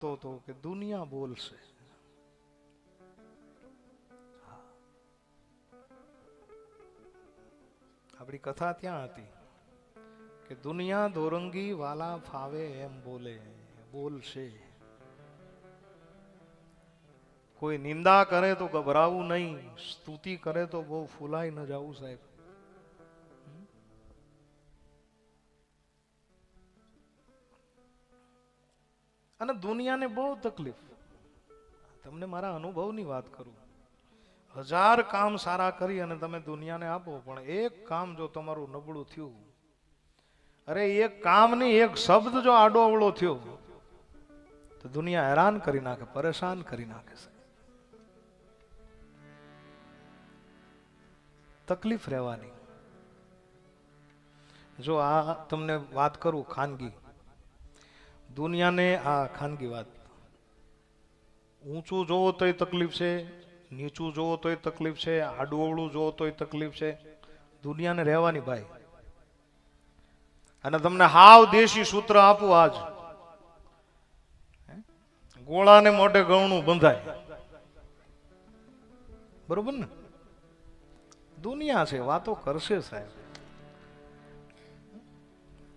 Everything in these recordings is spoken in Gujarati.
તો તો કે દુનિયા બોલશે. આપણી કથા ત્યાં હતી કે દુનિયા દોરંગી વાલા ફાવે એમ બોલે, બોલશે. કોઈ નિંદા કરે તો ગભરાવું નહીં, સ્તુતિ કરે તો બહુ ફૂલાઈ ન જાવું સાહેબ. અને દુનિયાને બહુ તકલીફ. તમને મારા અનુભવની વાત કરું. હજાર કામ સારા કરી અને તમે દુનિયાને આપો, પણ એક કામ જો તમારું નબળું થયું. અરે, એક કામની એક શબ્દ જો આડો અવળો થયો, તો દુનિયા હેરાન કરી નાખે, પરેશાન કરી નાખે છે તકલીફ રહેવાની. જો આ તમને વાત કરું ખાનગી દુનિયાને આ ખાનગી વાત. ઊંચું જોવો તોય તકલીફ છે, નીચું જોવો તોય તકલીફ છે આડું અવળું જોવો તોય તકલીફ છે. દુનિયાને રહેવાની ભાઈ. અને તમને હાવ દેશી સૂત્ર આપું આજ? ગોળાને મોઢે ગણું બંધાય. બરોબર ને? દુનિયા છે, વાતો કરશે સાહેબ.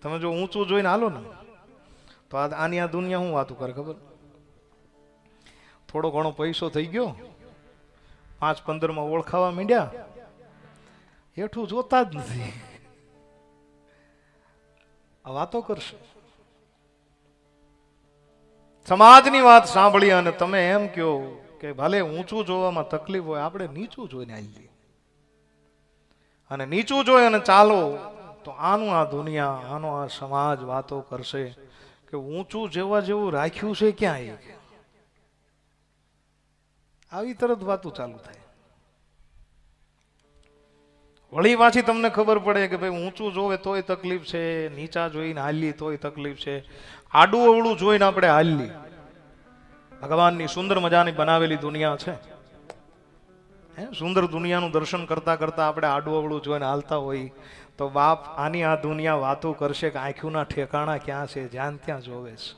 તમે જો ઊંચું જોઈને હાલો ને. તો આની આ દુનિયા હું વાતું કરે, ખબર? થોડો ઘણો પૈસો થઈ ગયો. પાંચ પંદરમાં ઓળખાવા માંડ્યા. હેઠું જોતા જ નથી. આ વાતો કરશે. સમાજની વાત સાંભળી અને તમે એમ કહો કે ભલે ઊંચું જોવામાં તકલીફ હોય, આપણે નીચું જોઈને આવી અને નીચું જોઈ અને ચાલો, તો આનું આ દુનિયા, આનો આ સમાજ વાતો કરશે. કે ઊંચું જેવા જેવું રાખ્યું છે ક્યાં આવી તરત વાતો ચાલુ થાય. વળી પાછી તમને ખબર પડે કે ભાઈ ઊંચું જોવે તોય તકલીફ છે, નીચા જોઈને હાલી તોય તકલીફ છે. આડું અવળું જોઈને આપણે હાલી ભગવાનની સુંદર મજાની બનાવેલી દુનિયા છે. હે, સુંદર દુનિયાનું દર્શન કરતા કરતા આપણે આડું અવળું જોઈને હાલતા હોય. તો બાપ આની આ દુનિયા વાતો કરશે કે આંખોના ઠેકાણા ક્યાં છે જ્યાં ત્યાં જોવે છે?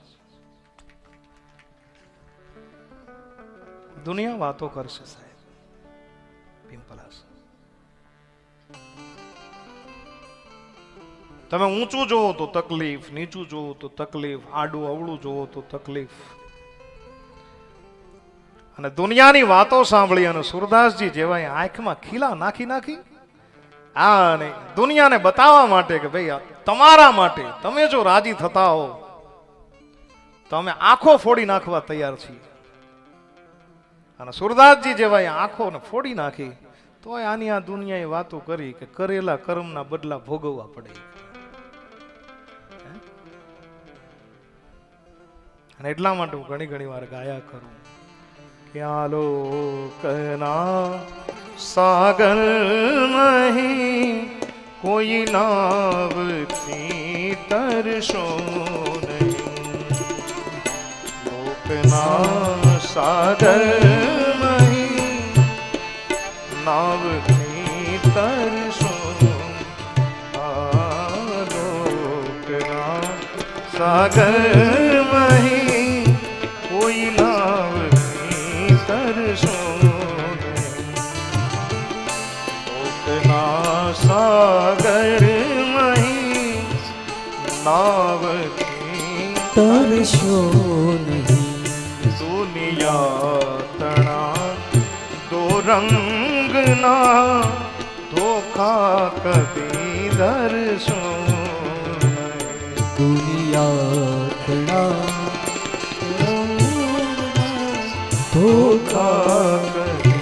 દુનિયા વાતો કરશે સાહેબ પિંપલાસ તમે ઊંચું જોવો તો તકલીફ, નીચું જોવો તો તકલીફ, આડું અવળું જોવો તો તકલીફ. અને દુનિયાની વાતો સાંભળી અને સુરદાસજી જેવા આંખમાં ખીલા નાખી નાખી આ દુનિયાને બતાવવા માટે કે ભાઈ તમારા માટે તમે જો રાજી થતા હો, તો અમે આંખો ફોડી નાખવા તૈયાર છીએ. અને સુરદાસજી જેવા એ આંખોને ફોડી નાખી તો આની આ દુનિયાએ વાતો કરી કે કરેલા કર્મના બદલા ભોગવવા પડે. અને એટલા માટે હું ઘણી ઘણી વાર ગાયા કરું. કે આલોકના સાગર નહીં કોઈ નાવથી તરશો નહીં લોકના સાગર નહીં નાવથી તરશો લોકના સાગર નહીં સાગર મહી નાવથી તરશો નહીં દુનિયા તણા દો રંગના ધોખા કદી દર્શો. દુનિયા તણા ધોખા કદી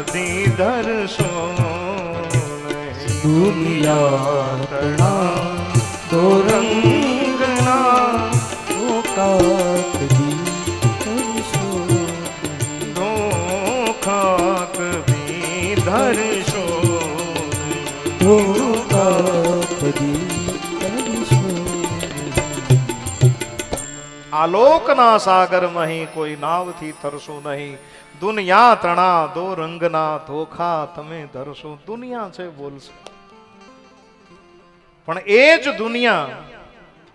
કદી ધરશો. દુનિયા દો રંગના કદી તરશો ધોખા કદી ધરશો આલોકના સાગર મહી કોઈ નાવથી તરશો નહીં. દુનિયા તણા દો રંગના ધોખા તમે ધરશો. દુનિયા છે બોલશે. પણ એ જ દુનિયા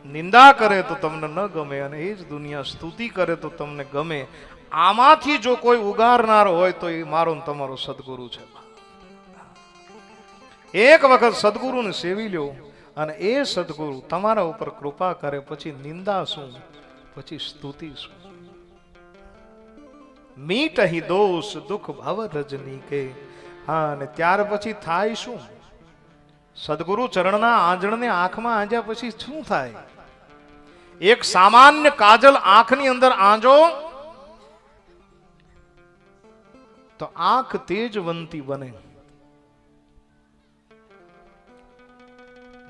નિંદા કરે તો તમને ન ગમે અને એ જ દુનિયા સ્તુતિ કરે તો તમને ગમે. આમાંથી જો કોઈ ઉગારનાર હોય તો એ મારો તમારો સદગુરુ છે. એક વખત સદગુરુને સેવી લ્યો અને એ સદગુરુ તમારા ઉપર કૃપા કરે, પછી નિંદા શું? પછી સ્તુતિ શું? મીટ અહીં દોષ દુઃખ ભવ રજની કે. હા, અને ત્યાર પછી થાય શું? સદગુરુ ચરણના આંજણને આંખમાં આંજ્યા પછી શું થાય? એક સામાન્ય કાજલ આંખની અંદર આંજો, તો આંખ તેજવંતી બને.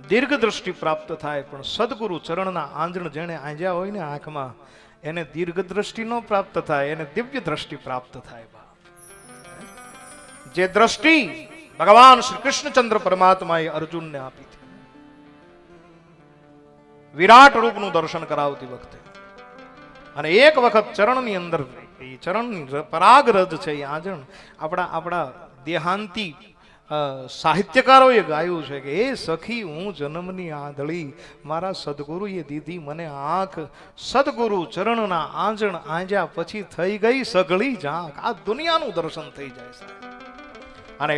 દીર્ઘ દ્રષ્ટિ પ્રાપ્ત થાય, પણ સદગુરુ ચરણના આંજણ જેણે આંજ્યા હોય ને આંખમાં, એને દીર્ઘ દ્રષ્ટિ નો પ્રાપ્ત થાય, એને દિવ્ય દ્રષ્ટિ પ્રાપ્ત થાય જે દ્રષ્ટિ ભગવાન શ્રી કૃષ્ણચંદ્ર પરમાત્માએ અર્જુનને આપી હતી. વિરાટ રૂપનું દર્શન કરાવતી વખતે. અને એક વખત ચરણની અંદર, એ ચરણની પરાગ રજ છે, એ આંજણ, આપણા આપણા દેહાંતી સાહિત્યકારોએ ગાયું છે કે, એ સખી, હું જન્મની આંધળી. મારા સદગુરુએ દીધી મને આંખ. સદગુરુ ચરણના આંજણ આંજ્યા પછી થઈ ગઈ સઘળી જાંક આ દુનિયાનું દર્શન થઈ જાય સાહેબ